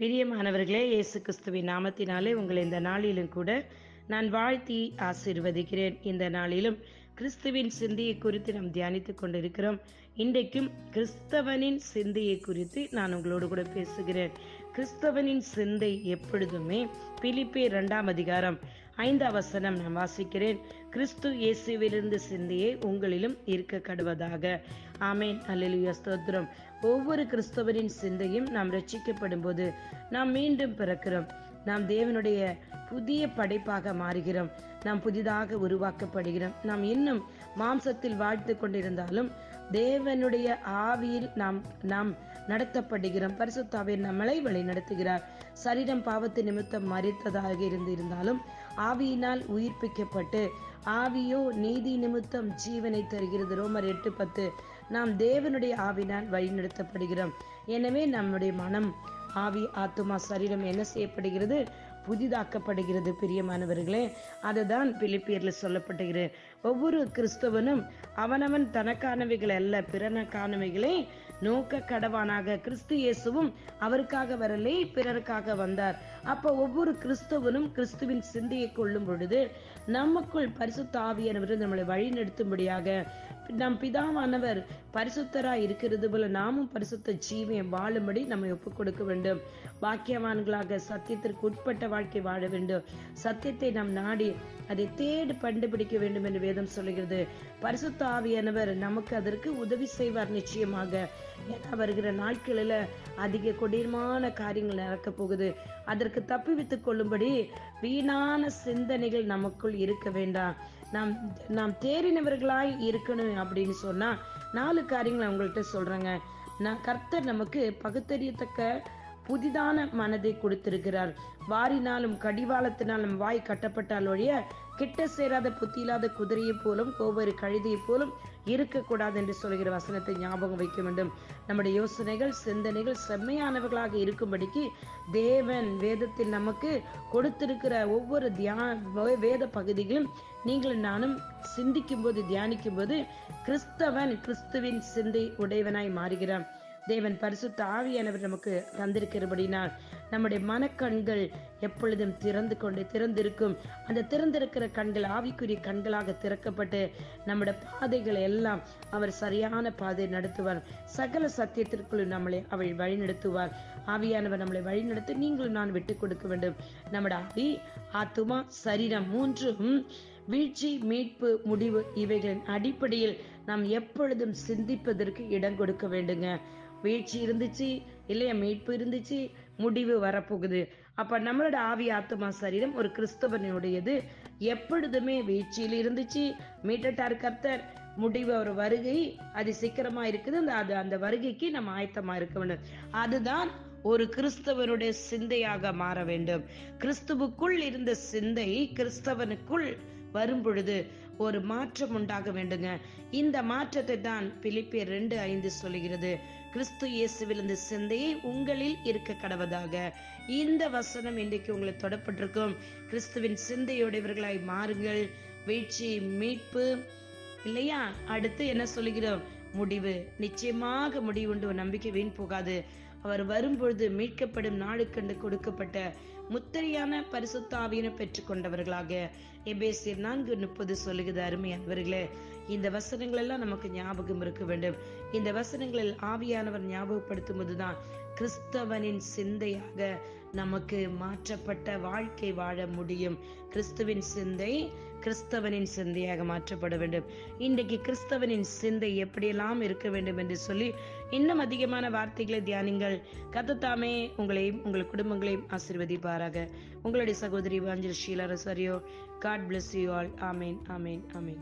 பிரியமானவர்களே இயேசு கிறிஸ்துவின் நாமத்தினாலே உங்களை இந்த நாளிலும் கூட நான் வாழ்த்தி ஆசீர்வதிக்கிறேன். இந்த நாளிலும் கிறிஸ்துவின் சிந்தையை குறித்து நாம் தியானித்துக் கொண்டிருக்கிறோம். இன்றைக்கும் கிறிஸ்தவனின் சிந்தையை குறித்து நான் உங்களோடு கூட பேசுகிறேன். கிறிஸ்தவனின் சிந்தை எப்பொழுதுமே பிலிப்பே இரண்டாம் அதிகாரம் ஐந்தாம் வசனம் நான் வாசிக்கிறேன். கிறிஸ்து இயேசுவிலிருந்து சிந்தையே உங்களிலும் இருக்க கடுவதாக ஆமேன். அல்லேலூயா ஸ்தோத்திரம். ஒவ்வொரு கிறிஸ்தவரின் சிந்தையும் நாம் ரட்சிக்கப்படும் போது நாம் மீண்டும் பிறக்கிறோம். நாம் தேவனுடைய புதிய படைப்பாக மாறுகிறோம். நாம் புதிதாக உருவாக்கப்படுகிறோம். நாம் இன்னும் மாம்சத்தில் வாழ்த்து கொண்டிருந்தாலும் தேவனுடைய ஆவியில் நாம் நாம் நடத்தப்படுகிறோம். பரிசுத்தாவே நம்மளை வழி நடத்துகிறார் சரீரம் பாவத்து நிமித்தம் மறித்ததாக இருந்திருந்தாலும் ஆவியினால் உயிர்ப்பிக்கப்பட்டு ஆவியோ நீதி நிமித்தம் ஜீவனை தருகிறது. ரோமர் எட்டு பத்து. நாம் தேவனுடைய ஆவினால் வழிநடத்தப்படுகிறோம். எனவே நம்முடைய மனம் ஆவி ஆத்துமா சரீரம் என்ன செய்யப்படுகிறது? புதிதாக்கப்படுகிறது பிரியமானவர்களே. அதுதான் பிலிப்பியரில் சொல்லப்படுகிறது ஒவ்வொரு கிறிஸ்தவனும் அவனவன் தனக்கானவைகள் அல்ல பிறனக்கானவைகளை நோக்க கடவானாக. கிறிஸ்து இயேசுவும் அவருக்காக வரலே பிறருக்காக வந்தார். அப்போ ஒவ்வொரு கிறிஸ்தவனும் கிறிஸ்துவின் சிந்தையை கொள்ளும் பொழுது நமக்குள் பரிசுத்த ஆவியானவர் நம்மளை வழி நடத்தும்படியாக நம் பிதாவானவர் பரிசுத்தரா இருக்கிறது போல நாமும் பரிசுத்த ஜீவியை வாழும்படி நம்ம ஒப்புக் கொடுக்க வேண்டும். பாக்கியவான்களாக சத்தியத்திற்கு உட்பட்ட வாழ்க்கை வாழ வேண்டும். சத்தியத்தை நாம் நாடி அதை தேடி கண்டுபிடிக்க வேண்டும் என்று வேதம் சொல்லுகிறது. பரிசுத்த ஆவியானவர் நமக்கு அதற்கு உதவி செய்வார் நிச்சயமாக. ஏன்னா வருகிற நாட்களில் அதிக கொடீரமான காரியங்கள் நடக்க போகுது. அதற்கு தப்பிவித்துக் கொள்ளும்படி வீணான சிந்தனைகள் நமக்குள் இருக்க வேண்டாம். நாம் நாம் தேறினவர்களாய் இருக்கணும் அப்படின்னு சொன்னா நாலு காரியங்களை உங்கள்கிட்ட சொல்றேங்க. நான் கர்த்தர் நமக்கு பகுத்தறியத்தக்க புதிதான மனதை கொடுத்திருக்கிறார். வாரினாலும் கடிவாளத்தினாலும் வாய் கட்டப்பட்டால் ஒழிய கிட்ட சேராத புத்தி இல்லாத குதிரையை போலும் ஒவ்வொரு கழுதியைப் போலும் இருக்கக்கூடாது என்று சொல்கிற வசனத்தை ஞாபகம் வைக்க வேண்டும். நம்முடைய யோசனைகள் சிந்தனைகள் செம்மையானவர்களாக இருக்கும்படிக்கு தேவன் வேதத்தில் நமக்கு கொடுத்திருக்கிற ஒவ்வொரு தியான வேத பகுதிகளும் நீங்கள் நானும் சிந்திக்கும் போது தியானிக்கும் போது கிறிஸ்தவன் கிறிஸ்துவின் சிந்தை உடையவனாய் மாறுகிறான். தேவன் பரிசுத்த ஆவியானவர் நமக்கு தந்திருக்கிறபடினால் நம்முடைய மனக்கண்கள் எப்பொழுதும் திறந்து கொண்டு திறந்திருக்கும். அந்த திறந்திருக்கிற கண்கள் ஆவிக்குரிய கண்களாக திறக்கப்பட்டு நம்முடைய பாதைகளை எல்லாம் அவர் சரியான பாதை நடத்துவார். சகல சத்தியத்திற்குள் நம்மளை அவள் வழிநடத்துவார். ஆவியானவர் நம்மளை வழிநடத்த நீங்களும் நான் விட்டு கொடுக்க வேண்டும். நம்முடைய ஆவி ஆத்துமா சரீரம் மூன்றும் வீழ்ச்சி மீட்பு முடிவு இவைகளின் அடிப்படையில் நாம் எப்பொழுதும் சிந்திப்பதற்கு இடம் கொடுக்க வேண்டுங்க. வீழ்ச்சி இருந்துச்சு இல்லையா மீட்பு இருந்துச்சு முடிவு வரப்போகுது. அப்ப நம்மளோட ஆவி ஆத்மா சரீரம் ஒரு கிறிஸ்தவனுடையது. எப்பொழுதுமே வீழ்ச்சியில் இருந்துச்சு மீட்டட்டார் கர்த்தர் முடிவு அவர் வருகை அது சீக்கிரமா இருக்குது அந்த அது அந்த வருகைக்கு நம்ம ஆயத்தமா இருக்க வேண்டும். அதுதான் ஒரு கிறிஸ்தவனுடைய சிந்தையாக மாற வேண்டும். கிறிஸ்துவுக்குள் இருந்த சிந்தை கிறிஸ்தவனுக்குள் வரும்பொழுது ஒரு மாற்றம் உண்டாக வேண்டுங்க. இந்த மாற்றத்தை தான் பிலிப்பியர் ரெண்டு ஐந்து சொல்லுகிறது. கிறிஸ்து இயேசுவில் இந்த சிந்தையை உங்களில் இருக்க கடவதாக. இந்த வசனம் இன்றைக்கு உங்களை தொடப்பட்டிருக்கும். கிறிஸ்துவின் சிந்தையுடையவர்களாய் மாறுங்கள். வீழ்ச்சி மீட்பு இல்லையா? அடுத்து என்ன சொல்லுகிறோம்? முடிவு. நிச்சயமாக முடிவுண்டு நம்பிக்கை வீண் போகாது. அவர் வரும்பொழுது மீட்கப்படும் நாடு கண்டு கொடுக்கப்பட்ட முத்திரையான பரிசுத்தாவியனை பெற்றுக்கொண்டவர்களாக. எபேசியர் நான்கு முப்பது சொல்லுகிறது அருமையானவர்களே இந்த வசனங்கள் எல்லாம் நமக்கு ஞாபகம் இருக்க வேண்டும். இந்த வசனங்களில் ஆவியானவர் ஞாபகப்படுத்தும் போதுதான் கிறிஸ்தவனின் சிந்தையாக நமக்கு மாற்றப்பட்ட வாழ்க்கை வாழ முடியும். கிறிஸ்துவின் சிந்தை கிறிஸ்தவனின் சிந்தையாக மாற்றப்பட வேண்டும். இன்றைக்கு கிறிஸ்தவனின் சிந்தை எப்படியெல்லாம் இருக்க வேண்டும் என்று சொல்லி இன்னும் அதிகமான வார்த்தைகளை தியானிங்கள். கத்தத்தாமே உங்களையும் உங்கள் குடும்பங்களையும் ஆசிர்வதிப்பாராக உங்களுடைய சகோதரி Vanjal Sheela Rosario God bless you all amen amen amen.